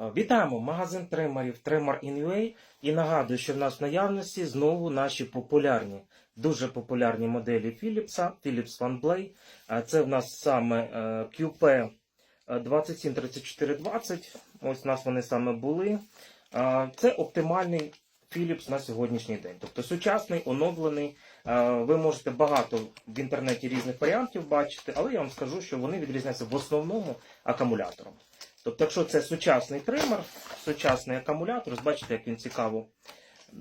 Е, Вітаємо магазин тримерів Tremor InUA і нагадую, що в нас в наявності знову наші популярні, дуже популярні моделі Philips, Philips OneBlade. Е, Це в нас саме е, QP 273420. Ось у нас вони саме були. Це оптимальний Philips на сьогоднішній день. Тобто сучасний, оновлений. Ви можете багато в інтернеті різних варіантів бачити, але я вам скажу, що вони відрізняються в основному акумулятором. Тобто, якщо це сучасний тример, сучасний акумулятор, бачите, як він цікаво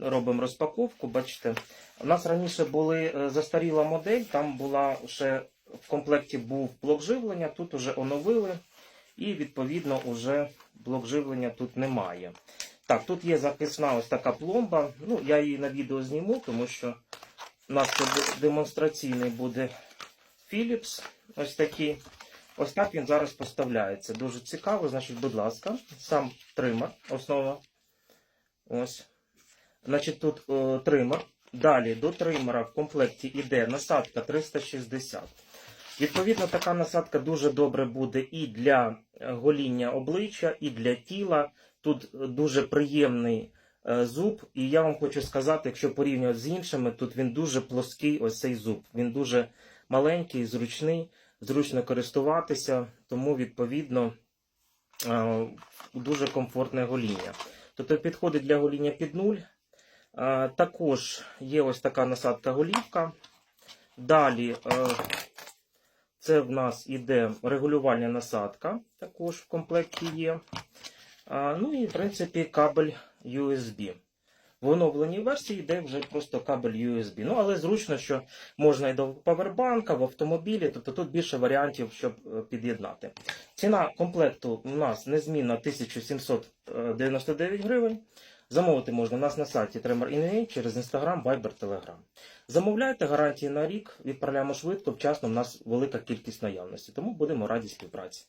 робимо розпаковку. Бачите, у нас раніше були е, застаріла модель, там була ще в комплекті був блок живлення, тут вже оновили, і відповідно вже блок живлення тут немає. Так, тут є захисна ось така пломба. Ну, я її на відео зніму, тому що у нас демонстраційний буде Philips. Ось такий. Ось так він зараз поставляється. Дуже цікаво. Значить, будь ласка, сам тример, основа. Ось. Значить, тут е, тример. Далі до тримера в комплекті йде насадка 360. Відповідно, така насадка дуже добре буде і для е, гоління обличчя, і для тіла. Тут дуже приємний е, зуб. І я вам хочу сказати, якщо порівнювати з іншими, тут він дуже плоский, ось цей зуб. Він дуже маленький, зручний, зручно користуватися, тому відповідно е, дуже комфортне гоління. Тобто підходить для гоління під нуль. Е, Також є ось така насадка голівка. Далі е, це в нас іде регулювальна насадка, також в комплекті є. Ну і, в принципі, кабель USB. В оновленій версії йде вже просто кабель USB. Ну, але зручно, що можна і до павербанка, в автомобілі, тобто тут більше варіантів, щоб е, під'єднати. Ціна комплекту у нас незмінна 1799 гривень. Замовити можна у нас на сайті Tremor через Instagram, Viber, Telegram. Замовляйте гарантії на рік, відправляємо швидко, вчасно, у нас велика кількість наявності, тому будемо раді співпраці.